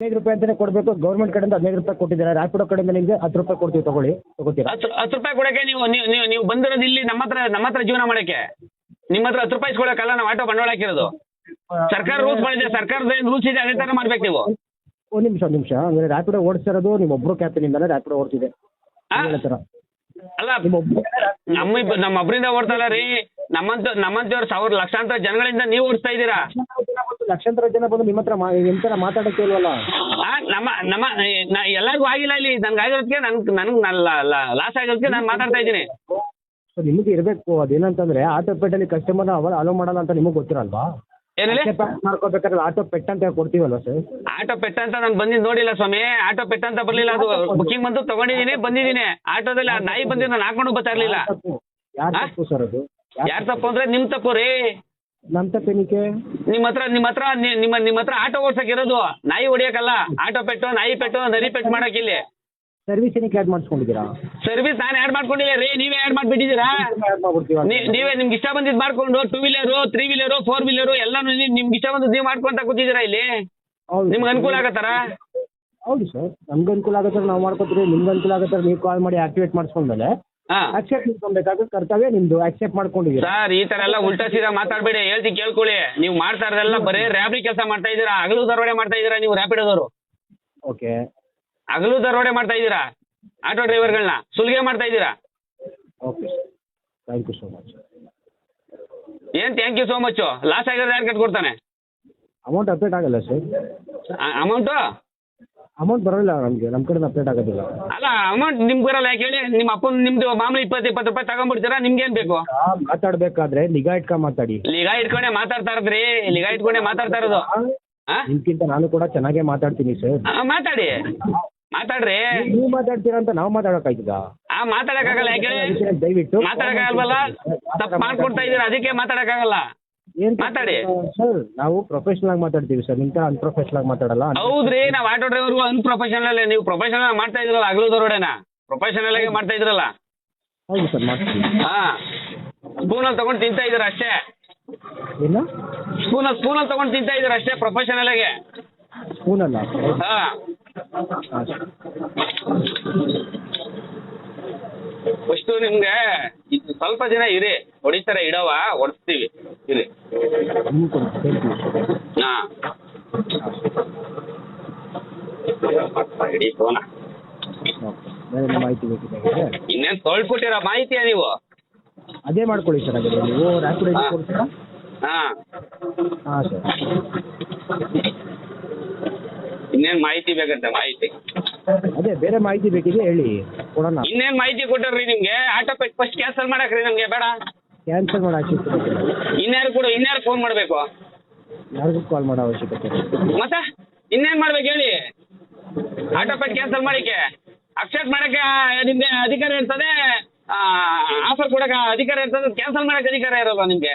ಹದಿನೈದು ರೂಪಾಯಿ ಅಂತಾನೆ ಕೊಡಬೇಕು. ಗೌರ್ಮೆಂಟ್ ಕಡೆಯಿಂದ ಹದಿನೈದು ರೂಪಾಯಿ ಕೊಟ್ಟಿದ್ದಾರೆ. ರ್ಯಾಪಿಡೋ ಕಡೆಯಿಂದ ನಿಮಗೆ ಹತ್ತು ರೂಪಾಯಿ ಕೊಡ್ತೀವಿ ತಗೊಳ್ಳಿ. ತಗೋತೀರಾ ಹತ್ತು ಹತ್ತು ರೂಪಾಯಿ ಕೊಡಕ್ಕೆ ನೀವು ನೀವು ನೀವು ನೀವು ಬಂದಿರೋದು ಇಲ್ಲಿ ನಮ್ಮ ಹತ್ರ ನಮ್ಮ ಹತ್ರ ಜೀವನ ಮಾಡಕ್ಕೆ. ನಿಮ್ಮ ಹತ್ರ ಹತ್ತು ರೂಪಾಯಿ ಇಸ್ಕೊಳಕ್ಕಲ್ಲ ನಾವು ಆಟೋ ಬಂಡವಾಳ ಹಾಕಿರೋದು. ಸರ್ಕಾರ ರೂಲ್ಸ್ ಮಾಡಿದೆ ಸರ್ಕಾರದ ರೂಲ್ಸ್ ಇದೆ ಅದೇ ಥರ ಮಾಡ್ಬೇಕು ನೀವು. ಒಂದು ನಿಮಿಷ ಒಂದು ನಿಮಿಷ. ಅಂದ್ರೆ ರ್ಯಾಪಿಡೋ ಓಡಿಸಿರೋದು ನಿಮ್ಮ ಒಬ್ರು ರ್ಯಾಪಿಡೋ ಓಡ್ತಿದೆ. ಆ? ಹೇಳೋ ಥರ ಅಲ್ಲ ನಿಮ್ಮ ನಮ್ಮ ಒಬ್ಬರಿಂದ ಓಡ್ತಲ್ಲ ರೀ. ನಮ್ಮಂತ ನಮ್ಮಂತವ್ರು ಸಾವಿರ ಲಕ್ಷಾಂತರ ಜನಗಳಿಂದ ನೀವು ಓಡಿಸ್ತಾ ಇದ್ದೀರಾ? ಲಕ್ಷಾಂತರ ಜನ ಬಂದು ನಿಮ್ಮ ಹತ್ರ ಎಂತರ ಥರ ಇಲ್ವಲ್ಲ ಆ, ನಮ್ಮ ನಮ್ಮ ನಾ ಎಲ್ಲರಿಗೂ ಆಗಿಲ್ಲ ಇಲ್ಲಿ. ನನ್ಗೆ ಆಗಿರೋದಕ್ಕೆ ನನ್ಗೆ ನನಗೆ ಲಾಸ್ ಆಗಿರೋದಕ್ಕೆ ನಾನು ಮಾತಾಡ್ತಾ ಇದ್ದೀನಿ. ಸೊ ನಿಮಗೆ ಇರಬೇಕು. ಅದೇನಂತಂದ್ರೆ ಆಟೋ ಪೆಟ್ಟಲ್ಲಿ ಕಸ್ಟಮರ್ ಅವರ ಅಲೋ ಮಾಡಲ್ಲ ಅಂತ ನಿಮಗೆ ಗೊತ್ತಿರಲ್ವಾ? ಏನೇಳಿ ಮಾಡ್ಕೋಬೇಕಾದ್ರೆ ಆಟೋ ಪೆಟ್ ಅಂತ ಕೊಡ್ತೀವಲ್ವಾ ಸರ್? ಆಟೋ ಪೆಟ್ಟ ಅಂತ ನಾನು ಬಂದಿದ್ದು ನೋಡಿಲ್ಲ ಸ್ವಾಮಿ. ಆಟೋ ಪೆಟ್ ಅಂತ ಬರ್ಲಿಲ್ಲ ಅದು. ಬುಕಿಂಗ್ ಬಂದು ತಗೊಂಡಿದ್ದೀನಿ ಬಂದಿದ್ದೀನಿ. ಆಟೋದಲ್ಲಿ ಆ ನಾಯಿ ಬಂದಿದ್ದು ನಾನು ಹಾಕೊಂಡು ಬರ್ತಾ ಇರಲಿಲ್ಲ. ಯಾರು ಆ? ತಪ್ಪು ಸರ್ ಅದು? ಯಾರು ತಪ್ಪು ಅಂದ್ರೆ ನಿಮ್ ತಪ್ಪು ರೀ. ತಪ್ಪೇನಿಕೆ ನಿಮ್ಮ ಹತ್ರ ನಿಮ್ ಹತ್ರ ನಿ- ನಿಮ್ಮ ನಿಮ್ಮ ಹತ್ರ ಆಟೋ ಓಡ್ಸಕ್ ಇರೋದು. ನಾಯಿ ಹೊಡಿಯಕಲ್ಲ ಆಟೋ ಪೆಟ್ಟು ನಾಯಿ ಪೆಟ್ಟು ನರಿ ಪೆಟ್ಟು ಮಾಡಕ್ ಇಲ್ಲಿ. ಸರ್ವಿಸ್ ಏನಕ್ಕೆ ಆ್ಯಡ್ ಮಾಡಿಸ್ಕೊಂಡಿದ್ದೀರಾ? ಸರ್ವಿಸ್ ನಾನು ಆಡ್ ಮಾಡ್ಕೊಂಡಿಲ್ಲ ರೀ. ನೀವೇ ಆಡ್ ಮಾಡ್ಬಿಟ್ಟಿದ್ದೀರಾ? ಆ್ಯಡ್ ಮಾಡ್ಬಿಡ್ತೀವಿ ನೀ- ನೀವೇ ನಿಮ್ಗೆ ಇಷ್ಟ ಬಂದಿದ್ ಮಾಡ್ಕೊಂಡು two wheeler three wheeler four wheeler ಎಲ್ಲಾನು ನೀವ್- ನಿಮ್ಗೆ ಇಷ್ಟ ಬಂದಿದ್ ನೀವು ಮಾಡ್ಕೊಂತ ಕೂತಿದ್ದೀರಾ ಇಲ್ಲಿ? ಹೌದು. ನಿಮ್ಗೆ ಅನುಕೂಲ ಆಗತ್ತಾರ ಹೌದು ಸರ್. ನಮ್ಗೆ ಅನುಕೂಲ ಆಗತ್ತೆ ನಾವು ಮಾಡ್ಕೊತೀವಿ. ನಿಮ್ಗೆ ಅನುಕೂಲ ಆಗತ್ತೆ ನೀವು ಕಾಲ್ ಮಾಡಿ ಆಕ್ಟಿವೇಟ್ ಮಾಡಿಸ್ಕೊಂಡ್ಮೇಲೆ ಹಾ. ಆಕ್ಸೆಪ್ಟ್ ಮಾಡ್ಕೊಬೇಕಾದ್ರೆ ಕರ್ತವ್ಯ ನಿಮ್ದು. ಅಕ್ಸೆಪ್ಟ್ ಮಾಡ್ಕೊಂಡಿದ್ದೀರಾ? ಸರ್ ಈ ತರ ಎಲ್ಲ ಉಲ್ಟಾ ಸೀದಾ ಮಾತಾಡ್ಬೇಡಿ. ಹೇಳ್ತಿ ಕೇಳ್ಕೊಳ್ಳಿ. ನೀವು ಮಾಡ್ತಾ ಇರೋದೆಲ್ಲ ಬರೀ ರ್ಯಾಬ್ರಿ ಕೆಲಸ ಮಾಡ್ತಾ ಇದೀರಾ ಹಗಲು ದರೋಡೆ ಮಾಡ್ತಾ ಇದೀರಾ ನೀವು ರ್ಯಾಪಿಡೋದವರು ಓಕೆ ಹಗಲು ದರೋಡೆ ಮಾಡ್ತಾ ಇದೀರಾ ಆಟೋ ಡ್ರೈವರ್ಗಳನ್ನ? ಸುಲಿಗೆ ಮಾಡ್ತಾ ಇದ್ದೀರಾ? Okay thank you so much ಏನ್ thank you so much loss ಆಗಿರೋದು ಯಾರು ಕಟ್ಕೊಡ್ತಾನೆ? ಅಮೌಂಟ್ ಅಪ್ಡೇಟ್ ಆಗಲ್ಲ ಸರ್ ಅಮೌಂಟು ಅಮೌಂಟ್ ಬರೋಲ್ಲ ನಮ್ಗೆ ನಮ್ಮ ಕಡೆ ಅಪ್ಡೇಟ್ ಆಗೋದಿಲ್ಲ. ಅಲ್ಲ ಅಮೌಂಟ್ ನಿಮ್ಗೆ ಬರಲ್ಲ ಯಾಕೆ ಹೇಳಿ? ನಿಮ್ಮ ಅಪ್ಪನ ನಿಮ್ದು ಮಾಮೂಲಿ ಇಪ್ಪತ್ತು ಇಪ್ಪತ್ತು ರೂಪಾಯಿ ತಗೊಂಡ್ಬಿಡ್ತೀರಾ? ನಿಮ್ಗೇನ್ ಬೇಕು? ಆ, ಮಾತಾಡ್ಬೇಕಾದ್ರೆ ನಿಗಾ ಇಟ್ಕೊಂಡ್ ಮಾತಾಡಿ. ಲಿಗಾ ಇಟ್ಕೊಂಡೆ ಮಾತಾಡ್ತಾ ಇರೋದ್ರಿ ಲಿಗಾ ಇಟ್ಕೊಂಡೆ ಮಾತಾಡ್ತಾ ಇರೋದು. ಆ? ನಿಮ್ಗಿಂತ ನಾನು ಕೂಡ ಚೆನ್ನಾಗೇ ಮಾತಾಡ್ತೀನಿ ಸರ್ ಆ, ಮಾತಾಡಿ. ಮಾತಾಡ್ರಿ. ನೀವು ಮಾತಾಡ್ತೀರಾ ಅಂತ ನಾವು ಮಾತಾಡೋಕ್ಕಾಯ್ತದ? ಆ ಮಾತಾಡಕ್ಕಾಗಲ್ಲ ಯಾಕೆ ಹೇಳಿ? ದಯವಿಟ್ಟು ಮಾತಾಡಕ್ಕಾಗಲ್ವಲ್ಲ? ತಪ್ಪು ಮಾಡ್ಕೊಡ್ತಾ ಇದೀರ ಅದಕ್ಕೆ ಮಾತಾಡಕ್ಕಾಗಲ್ಲ. ಏನ್ ಮಾತಾಡಿ. ಸರ್ ನಾವು ಪ್ರೊಫೆಷನಲ್ ಆಗಿ ಮಾತಾಡ್ತೀವಿ ಸರ್. ನಿಮ್ ತರ ಅನ್ಪ್ರೊಫೆಷನಲ್ ಆಗಿ ಮಾತಾಡಲ್ಲ. ಹೌದ್ರಿ ನಾವ್ ಆಟೋ ಡ್ರೈವರ್ಗೂ ಅನ್ಪ್ರೊಫೆಷನಲ್ ನೀವು ಪ್ರೊಫೆಷನಲ್ ಮಾಡ್ತಾ ಇದ್ರಲ್ಲ ಹಗಲು ದರೋಡೆನ. ಪ್ರೊಫೆಷನಲ್ ಆಗಿ ಮಾಡ್ತಾ ಇದ್ರಲ್ಲ. ಹೌದು ಸರ್ ಮಾಡ್ತೀವಿ. ಹಾ. ಸ್ಪೂನಲ್ಲಿ ತಗೊಂಡು ತಿಂತಾ ಇದೀರ ಅಷ್ಟೇ. ಏನು? ಸ್ಪೂನಲ್ಲಿ ಸ್ಪೂನಲ್ಲಿ ತಗೊಂಡು ತಿಂತಾ ಇದ್ರ ಅಷ್ಟೇ ಪ್ರೊಫೆಷನಲ್ ಆಗಿ. ಸ್ಪೂನ್ ಅಲ್ಲ? ಹಾ. ಹಾಂ. ಸರ್ ಫಸ್ಟು ನಿಮ್ಗೆ ಇದು ಸ್ವಲ್ಪ ದಿನ ಇರಿ. ಹೊಡಿತಾರೆ ಇಡವ ಹೊಡಿಸ್ತೀವಿ ಇರಿ ನಿಮ್ಗೆ ಕೊಡ್ತೀನಿ ಥ್ಯಾಂಕ್ ಯು ಹಾ ಇಡೀ ಫೋನ ಬೇರೆ ಮಾಹಿತಿ ಬೇಕಿದೆ ಇನ್ನೇನ್ ತೊಳ್ಕೊಟ್ಟಿರೋ ಮಾಹಿತಿಯಾ ನೀವು? ಅದೇ ಮಾಡ್ಕೊಳ್ಳಿ ಸರ್ ಹಾಗಾದ್ರೆ ನೀವು ರ್ಯಾಪಿಡ್ ಐಡಿ ಕೊಡ್ತೀರಾ? ಹಾ. ಹಾಂ ಸರ್. ಇನ್ನೇನ್ ಮಾಹಿತಿ ಬೇಕಂತೆ ಮಾಹಿತಿ? ಅದೇ ಬೇರೆ ಮಾಹಿತಿ ಬೇಕಿದ್ರೆ ಹೇಳಿ ಕೊಡೋಣ. ಇನ್ನೇನ್ ಮಾಹಿತಿ ಕೊಟ್ಟರ್ರಿ ನಿಮ್ಗೆ? ಆಟೋ ಪೇ ಫಸ್ಟ್ ಕ್ಯಾನ್ಸಲ್ ಮಾಡಕ್ರಿ ನಮ್ಗೆ ಬೇಡ. ಕ್ಯಾನ್ಸಲ್ ಮಾಡೋ ಅವಶ್ಯಕತೆ ಇಲ್ಲ. ಇನ್ಯಾರು ಕೊಡು ಇನ್ಯಾರು ಫೋನ್ ಮಾಡಬೇಕು? ಯಾರಿಗೂ ಕಾಲ್ ಮಾಡೋ ಅವಶ್ಯಕತೆ ಇಲ್ಲ. ಮತ್ತೆ? ಇನ್ನೇನ್ ಮಾಡ್ಬೇಕು ಹೇಳಿ? ಆಟೋ ಪೇ ಕ್ಯಾನ್ಸಲ್ ಮಾಡಿಕೆ ಅಕ್ಸೆಪ್ಟ್ ಮಾಡಕ್ಕೆ ನಿಮ್ಗೆ ಅಧಿಕಾರ ಇರ್ತದೆ? ಆಫರ್ ಕೊಡಕ್ಕೆ ಅಧಿಕಾರ ಇರ್ತದೆ? ಕ್ಯಾನ್ಸಲ್ ಮಾಡಕ್ಕೆ ಅಧಿಕಾರ ಇರಲ್ವಾ ನಿಮ್ಗೆ?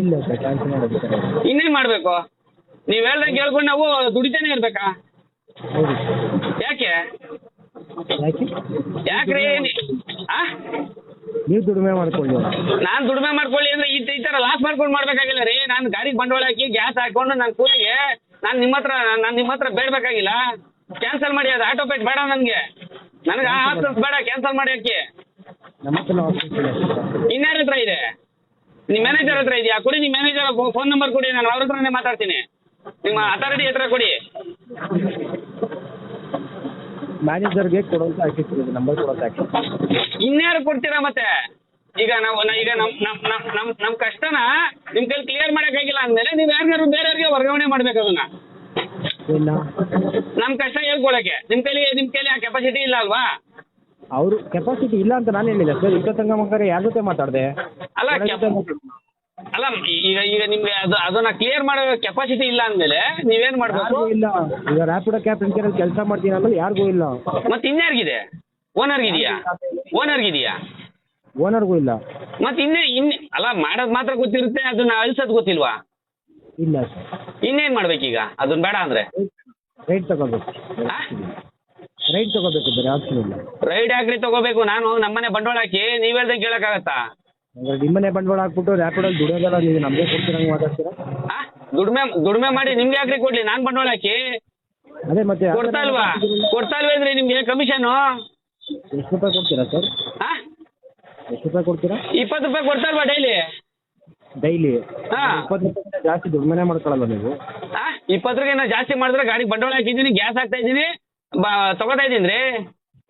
ಇಲ್ಲ ಸರ್ ಕ್ಯಾನ್ಸಲ್ ಮಾಡೋದು ಸರ್ ಇನ್ನೇನ್ ಮಾಡ್ಬೇಕು? ನೀವ್ ಹೇಳ್ದಂಗೆ ಕೇಳ್ಕೊಂಡು ನಾವು ದುಡಿತಾನೆ ಇರ್ಬೇಕಾ? ಹೌದು ಸರ್ ಯಾಕೆ? ಯಾಕೆ? ಯಾಕ್ರಿ? ಆ? ನೀವು ದುಡಿಮೆ ಮಾಡ್ಕೊಳ್ಳಿ. ನಾನ್ ದುಡಿಮೆ ಮಾಡ್ಕೊಳ್ಳಿ ಅಂದ್ರೆ ಈ ಈ ತರ ಲಾಸ್ ಮಾಡ್ಕೊಂಡು ಮಾಡ್ಬೇಕಾಗಿಲ್ಲ ರೀ. ನಾನು ಗಾಡಿಗೆ ಬಂಡವಾಳ ಹಾಕಿ ಗ್ಯಾಸ್ ಹಾಕೊಂಡು ನಾನು ಕೂಲಿಗೆ ನಾನು ನಿಮ್ಮ ಹತ್ರ ನಾನು ನಿಮ್ಮ ಹತ್ರ ಬೇಡಬೇಕಾಗಿಲ್ಲ. ಕ್ಯಾನ್ಸಲ್ ಮಾಡಿ ಅದು ಆಟೋ ಪೇಟ್ ಬೇಡ ನನಗೆ. ನನಗೆ ಆ ಆಫೀಸ್ ಬೇಡ ಕ್ಯಾನ್ಸಲ್ ಮಾಡಿ ಹಾಕಿ ನಮ್ಮ ಹತ್ರ ಆಫೀಸ್ ಇಲ್ಲ ಇನ್ಯಾರ ಹತ್ರ ಇದೆ? ನಿಮ್ಮ ಮ್ಯಾನೇಜರ್ ಹತ್ರ ಇದೆಯಾ? ಕೊಡಿ ನಿಮ್ಮ ಮ್ಯಾನೇಜರ್ ಫೋನ್ ನಂಬರ್ ಕೊಡಿ ನಾನು ಅವ್ರ ಹತ್ರನೇ ಮಾತಾಡ್ತೀನಿ. ನಿಮ್ಮ ಅಥಾರಿಟಿ ಹತ್ರ ಕೊಡಿ. ಮ್ಯಾನೇಜರ್ಗೆ ಕೊಡುವಂತ ಇದೆ ನಂಬರ್ ಕೊಡುವಂತ ಆಕ್ಸೆಸ್ ಇನ್ಯಾರು ಕೊಡ್ತೀರಾ ಮತ್ತೆ? ಈಗ ನಾವು ನ- ಈಗ ನಮ್ ನಮ್ ನಮ್ ನಮ್ ನಮ್ ಕಷ್ಟನ ನಿಮ್ ಕೈಲಿ ಕ್ಲಿಯರ್ ಮಾಡಕ್ಕಾಗಿಲ್ಲ ಅಂದ್ಮೇಲೆ ನೀವ್ ಯಾರ್ಯಾರು ಬೇರೆಯವ್ರಿಗೆ ವರ್ಗಾವಣೆ ಮಾಡ್ಬೇಕು ಅದನ್ನ. ಇಲ್ಲ ನಮ್ ಕಷ್ಟ ಹೇಳ್ಕೊಳಕ್ಕೆ. ನಿಮ್ ಕೈಲಿ ನಿಮ್ ಕೈಲಿ ಆ ಕೆಪಾಸಿಟಿ ಇಲ್ಲ ಅಲ್ವಾ? ಅವರು ಕೆಪಾಸಿಟಿ ಇಲ್ಲ ಅಂತ ನಾನು ಹೇಳಿಲ್ಲ. ಸರ್ ಇಷ್ಟ ತಂಗ ಮಕ್ಕಳು ಯಾರ ಜೊತೆ ಮಾತಾಡ್ದೆ? ಅಲ್ಲ ಕೆಪ- ಅಲ್ಲ ಈಗ ಈಗ ನಿಮ್ಗೆ ಅದು ಅದನ್ನ ಕ್ಲಿಯರ್ ಮಾಡೋ ಕೆಪಾಸಿಟಿ ಇಲ್ಲ ಅಂದ್ಮೇಲೆ ನೀವೇನ್ ಮಾಡ್ಬೇಕು? ಯಾರಿಗೂ ಇಲ್ಲ. ಈಗ ರ್ಯಾಪಿಡೋ ಕ್ಯಾಬ್ ಇಂಕೇರಲ್ಲಿ ಕೆಲಸ ಮಾಡ್ತೀನಿ ಆಮೇಲೆ ಯಾರಿಗೂ ಇಲ್ಲ. ಮತ್ತೆ ಇನ್ಯಾರಿಗಿದೆ? ಓನರ್ಗಿದೆಯಾ ಓನರ್ಗಿದೆಯಾ ಓನರ್ಗೂ ಇಲ್ಲ. ಮತ್ತೆ ಇನ್ನೇ ಇನ್ ಅಲ್ಲ ಮಾಡೋದ್ ಮಾತ್ರ ಗೊತ್ತಿರುತ್ತೆ ಅದನ್ನ ಅಳಿಸೋದ್ ಗೊತ್ತಿಲ್ವಾ? ಇಲ್ಲ. ಸರ್ ಇನ್ನೇನ್ ಮಾಡ್ಬೇಕೀಗ? ಅದನ್ನ ಬೇಡ ಅಂದ್ರೆ? ರೈಟ್ ತಗೋಬೇಕು. ಆ? ರೈಟ್ ತಗೋಬೇಕು ಬೇರೆ ಆಪ್ಷನ್ ಇಲ್ಲ. ರೈಡ್ ಯಾಕ್ರಿ ತಗೋಬೇಕು. ನಾನು ನಮ್ಮನೆ ಬಂಡವಾಳ ಹಾಕಿ ನೀವ್ ಹೇಳ್ದಂಗೆ ಕೇಳಕ್ಕಾಗತ್ತಾ? ನಿಮ್ಮನೆ ಬಂಡವಾಳ ಹಾಕ್ಬಿಟ್ಟು ರ್ಯಾಪಿಡೋಲ್ಲಿ ದುಡಿಯೋದಲ್ಲ ನೀವು ನಮಗೆ ಕೊಡ್ತೀರಂಗೆ ಮಾತಾಡ್ತೀರಾ? ಆ? ದುಡ್ಮೆ ದುಡ್ಮೆ ಮಾಡಿ ನಿಮ್ಗೆ ಯಾಕ್ರಿ ಕೊಡ್ಲಿ? ನಾನ್ ಬಂಡವಾಳ ಹಾಕಿ. ಅದೇ ಮತ್ತೆ ಕೊಡ್ತಾ ಇಲ್ವಾ? ಕೊಡ್ತಾ ಇಲ್ವಾ ಅಂದ್ರೆ ನಿಮ್ಗೆ ಕಮಿಷನ್ ಎಷ್ಟು ರೂಪಾಯಿ ಕೊಡ್ತೀರಾ ಸರ್? ಎಷ್ಟು ರೂಪಾಯಿ ಕೊಡ್ತೀರಾ? ಇಪ್ಪತ್ತು ರೂಪಾಯಿ ಕೊಡ್ತಾ ಇಲ್ವಾ ಡೈಲಿ ಡೈಲಿ ಹಾ. ಇಪ್ಪತ್ತು ರೂಪಾಯಿ ಜಾಸ್ತಿ ದುಡ್ಮನೆ ಮಾಡ್ಕೊಳ್ಳಲ್ಲ ನೀವು? ಆ? ಇಪ್ಪತ್ತು ರೂಪಾಯಿ ಜಾಸ್ತಿ ಮಾಡಿದ್ರೆ ಗಾಡಿ ಬಂಡವಾಳ ಹಾಕಿದೀನಿ ಗ್ಯಾಸ್ ಹಾಕ್ತಾ ಇದೀನಿ ತಗೋತಾ ಇದೀನಿ ರೀ.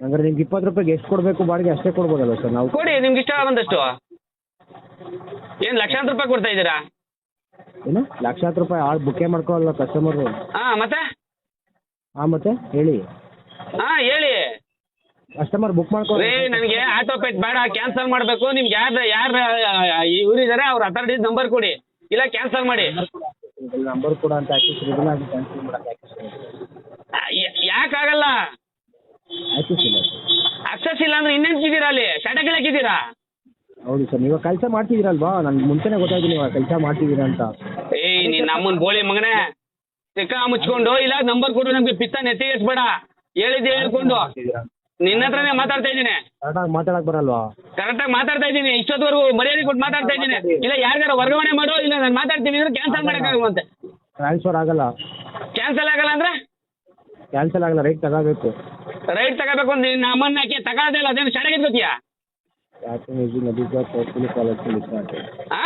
ಅಂದ್ರೆ ನಿಮ್ಗೆ ಇಪ್ಪತ್ತು ರೂಪಾಯಿಗೆ ಎಷ್ಟು ಕೊಡ್ಬೇಕು ಬಾಡಿಗೆ ಅಷ್ಟೇ ಕೊಡ್ಬೋದಲ್ಲ ಸರ್ ನಾವು? ಕೊಡಿ ನಿಮ್ಗೆ ಇಷ್ಟ ಬಂದಷ್ಟು ಏನು ಲಕ್ಷಾಂತರ ರೂಪಾಯಿ ಕೊಡ್ತಾ ಇದ್ದೀರಾ? ಏನು? ಲಕ್ಷಾಂತರ ರೂಪಾಯಿ ಆಳು ಬುಕ್ಕೇ ಮಾಡ್ಕೊಳ್ಳಲ್ಲ ಕಸ್ಟಮರ್ ಹಾ ಮತ್ತೆ? ಹಾಂ ಮತ್ತೆ? ಹೇಳಿ. ಹಾ ಹೇಳಿ. ಕಸ್ಟಮರ್ ಬುಕ್ ಮಾಡ್ಕೊಳ್ಳಿ ರೀ ನನಗೆ ಆಟೋ ಪೇಟ್ ಬೇಡ ಕ್ಯಾನ್ಸಲ್ ಮಾಡಬೇಕು. ನಿಮ್ಗೆ ಯಾರು ಯಾರು ಇವರಿದ್ದಾರೆ ಅವ್ರ ಅಥಾರಿಟಿ ನಂಬರ್ ಕೊಡಿ. ಇಲ್ಲ ಕ್ಯಾನ್ಸಲ್ ಮಾಡಿ. ನಂಬರ್ ಕೂಡ ಅಂತ ಹಾಕಿಸ್ರಿ ಇದನ್ನ ಕ್ಯಾನ್ಸಲ್ ಮಾಡಕ್ಕೆ ಹಾಕಿ ಸರ್ ಯಾಕಾಗಲ್ಲ ಸರ್. ಅಕ್ಸಸ್ ಇಲ್ಲ ಅಂದ್ರೆ ಇನ್ನೆಂತಿದ್ದೀರಾ ಅಲ್ಲಿ? ಶಟಗಳು ಹಾಕಿದ್ದೀರಾ ಹೌದು ಸರ್ ನೀವು ಕೆಲಸ ಮಾಡ್ತಿದ್ದೀರಲ್ವಾ? ನನ್ಗೆ ಮುಂಚೆನೇ ಗೊತ್ತಾಯ್ತು ನೀವು ಕೆಲಸ ಮಾಡ್ತಿದ್ದೀರಾ ಅಂತ. ಏಯ್ ನೀನ್ ನಮ್ಮನ್ ಬೋಳಿ ಮಗನೇ. ಸಿಕ್ಕ ಮುಚ್ಕೊಂಡು ಇಲ್ಲ ನಂಬರ್ ಕೊಡು ನಮ್ಗೆ ಪಿತ್ತ ನೆತ್ತಿಗೇಸ್ಬೇಡ ಹೇಳಿದ್ದೆ ಹೇಳ್ಕೊಂಡು. ನಿನ್ನ ಹತ್ರನೇ ಮಾತಾಡ್ತಾ ಇದ್ದೀನಿ. ಕರೆಕ್ಟಾಗಿ ಮಾತಾಡಕ್ ಬರಲ್ವಾ? ಕರೆಕ್ಟಾಗಿ ಮಾತಾಡ್ತಾ ಇದ್ದೀನಿ. ಇಷ್ಟೊತ್ತವರೆಗೂ ಮರ್ಯಾದೆ ಕೊಟ್ಟು ಮಾತಾಡ್ತಾ ಇದ್ದೀನಿ. ಇಲ್ಲ ಯಾರಿಗಾರ ವರ್ಗಾವಣೆ ಮಾಡೋ ಇಲ್ಲ ನಾನು ಮಾತಾಡ್ತೀನಿ ಅಂದ್ರೆ ಕ್ಯಾನ್ಸಲ್ ಮಾಡೋಕ್ಕಾಗುವಂತೆ. ಟ್ರಾನ್ಸ್ಫರ್ ಆಗಲ್ಲ. ಕ್ಯಾನ್ಸಲ್ ಆಗಲ್ಲ ಅಂದ್ರೆ? ಕ್ಯಾನ್ಸಲ್ ಆಗಲ್ಲ ರೈಟ್ ತಗೋಬೇಕು. ರೈಟ್ ತಗೋಬೇಕು ಅಂದ್ರೆ ನಿನ್ನ ತಗೋದಿಲ್ಲ ಅದೇನು ತಗೊಳ್ಳೋದೇ ಇಲ್ಲ ಅದೇನು ಶಡಗಿದ್ ಗೊತ್ತೀಯಾ ಯಾಕೆ ನದಿ ಪುಲಿಸ್ ಕಾಲೇಜ್ ಆ